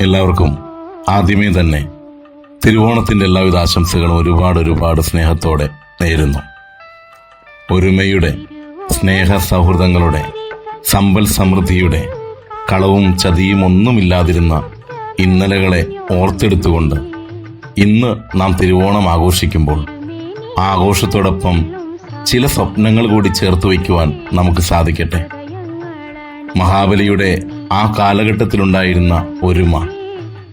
എല്ലാവർക്കും ആദ്യമേ തന്നെ തിരുവോണത്തിന്റെ എല്ലാവിധ ആശംസകളും ഒരുപാട് ഒരുപാട് സ്നേഹത്തോടെ നേരുന്നു. ഒരുമയുടെ സ്നേഹ സൗഹൃദങ്ങളുടെ സമ്പൽ സമൃദ്ധിയുടെ കളവും ചതിയും ഒന്നുമില്ലാതിരുന്ന ഇന്നലകളെ ഓർത്തെടുത്തുകൊണ്ട് ഇന്ന് നാം തിരുവോണം ആഘോഷിക്കുമ്പോൾ ആ ആഘോഷത്തോടൊപ്പം ചില സ്വപ്നങ്ങൾ കൂടി ചേർത്ത് വയ്ക്കുവാൻ നമുക്ക് സാധിക്കട്ടെ. മഹാബലിയുടെ ആ കാലഘട്ടത്തിലുണ്ടായിരുന്ന ഒരുമ.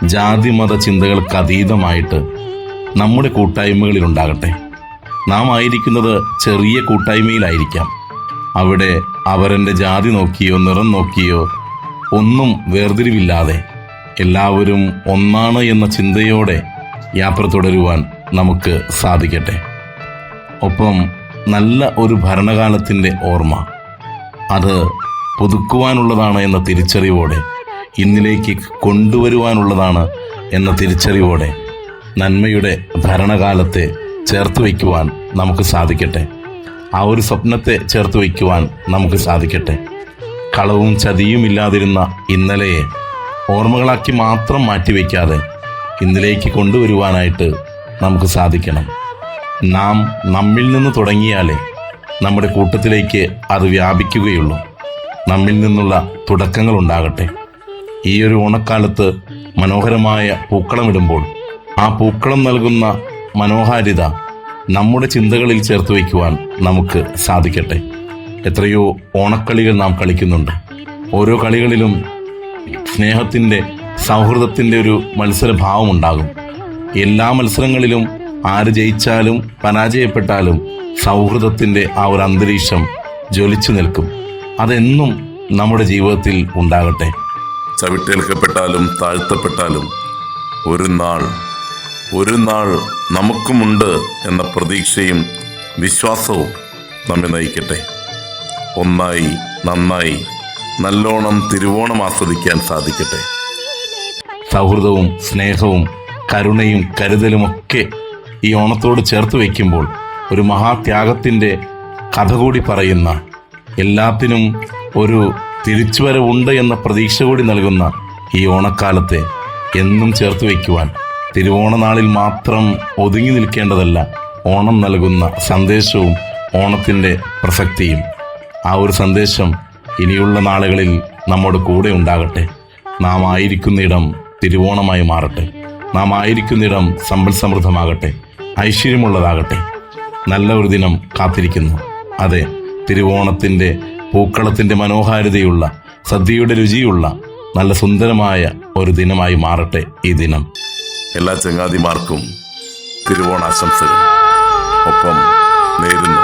ജാതി മത ചിന്തകൾക്ക് അതീതമായിട്ട് നമ്മുടെ കൂട്ടായ്മകളിൽ ഉണ്ടാകട്ടെ. നാം ആയിരിക്കുന്നത് ചെറിയ കൂട്ടായ്മയിലായിരിക്കാം. അവിടെ അവരന്റെ ജാതി നോക്കിയോ നിറം നോക്കിയോ ഒന്നും വേർതിരിവില്ലാതെ എല്ലാവരും ഒന്നാണ് എന്ന ചിന്തയോടെ യാത്ര തുടരുവാൻ നമുക്ക് സാധിക്കട്ടെ. ഒപ്പം നല്ല ഒരു ഭരണകാലത്തിന്റെ ഓർമ്മ. അത് പുതുക്കുവാനുള്ളതാണ് എന്ന തിരിച്ചറിവോടെ ഇന്നിലേക്ക് കൊണ്ടുവരുവാനുള്ളതാണ് എന്ന തിരിച്ചറിവോടെ നന്മയുടെ ഭരണകാലത്തെ ചേർത്ത് വയ്ക്കുവാൻ നമുക്ക് സാധിക്കട്ടെ. ആ ഒരു സ്വപ്നത്തെ ചേർത്ത് വയ്ക്കുവാൻ നമുക്ക് സാധിക്കട്ടെ. കളവും ചതിയും ഇല്ലാതിരുന്ന ഇന്നലെയെ ഓർമ്മകളാക്കി മാത്രം മാറ്റിവെക്കാതെ ഇന്നിലേക്ക് കൊണ്ടുവരുവാനായിട്ട് നമുക്ക് സാധിക്കണം. നാം നമ്മിൽ നിന്ന് തുടങ്ങിയാലേ നമ്മുടെ കൂട്ടത്തിലേക്ക് അത് വ്യാപിക്കുകയുള്ളൂ. നമ്മിൽ നിന്നുള്ള തുടക്കങ്ങൾ ഉണ്ടാകട്ടെ. ഈ ഒരു ഓണക്കാലത്ത് മനോഹരമായ പൂക്കളമിടുമ്പോൾ ആ പൂക്കളം നൽകുന്ന മനോഹാരിത നമ്മുടെ ചിന്തകളിൽ ചേർത്ത് വയ്ക്കുവാൻ നമുക്ക് സാധിക്കട്ടെ. എത്രയോ ഓണക്കളികൾ നാം കളിക്കുന്നുണ്ട്. ഓരോ കളികളിലും സ്നേഹത്തിന്റെ സൗഹൃദത്തിന്റെ ഒരു മത്സരഭാവം ഉണ്ടാകും. എല്ലാ മത്സരങ്ങളിലും ആര് ജയിച്ചാലും പരാജയപ്പെട്ടാലും സൗഹൃദത്തിന്റെ ആ ഒരു അന്തരീക്ഷം ജ്വലിച്ചു നിൽക്കും. അതെന്നും നമ്മുടെ ജീവിതത്തിൽ ഉണ്ടാകട്ടെ. ചവിട്ടേൽക്കപ്പെട്ടാലും താഴ്ത്തപ്പെട്ടാലും ഒരു നാൾ ഒരു നാൾ നമുക്കുമുണ്ട് എന്ന പ്രതീക്ഷയും വിശ്വാസവും നമ്മെ നയിക്കട്ടെ. ഒന്നായി നന്നായി നല്ലോണം തിരുവോണം ആസ്വദിക്കാൻ സാധിക്കട്ടെ. സൗഹൃദവും സ്നേഹവും കരുണയും കരുതലുമൊക്കെ ഈ ഓണത്തോട് ചേർത്ത് വയ്ക്കുമ്പോൾ ഒരു മഹാത്യാഗത്തിന്റെ കഥ കൂടി പറയുന്ന എല്ലാത്തിനും ഒരു തിരിച്ചുവരവുണ്ട് എന്ന പ്രതീക്ഷ കൂടി നൽകുന്ന ഈ ഓണക്കാലത്തെ എന്നും ചേർത്ത് വയ്ക്കുവാൻ തിരുവോണനാളിൽ മാത്രം ഒതുങ്ങി നിൽക്കേണ്ടതല്ല ഓണം നൽകുന്ന സന്ദേശവും ഓണത്തിന്റെ പ്രസക്തിയും. ആ ഒരു സന്ദേശം ഇനിയുള്ള നാളുകളിൽ നമ്മുടെ കൂടെ ഉണ്ടാകട്ടെ. നാം ആയിരിക്കുന്നിടം തിരുവോണമായി മാറട്ടെ. നാം ആയിരിക്കുന്നിടം സമ്പൽ സമൃദ്ധമാകട്ടെ. ഐശ്വര്യമുള്ളതാകട്ടെ. നല്ല ഒരു ദിനം കാത്തിരിക്കുന്നു. അതെ തിരുവോണത്തിന്റെ പൂക്കളത്തിന്റെ മനോഹാരിതയുള്ള സദ്യയുടെ രുചിയുള്ള നല്ല സുന്ദരമായ ഒരു ദിനമായി മാറട്ടെ ഈ ദിനം. എല്ലാ ചങ്ങാതിമാർക്കും തിരുവോണാശംസകൾ. ഒപ്പം നേരുന്നു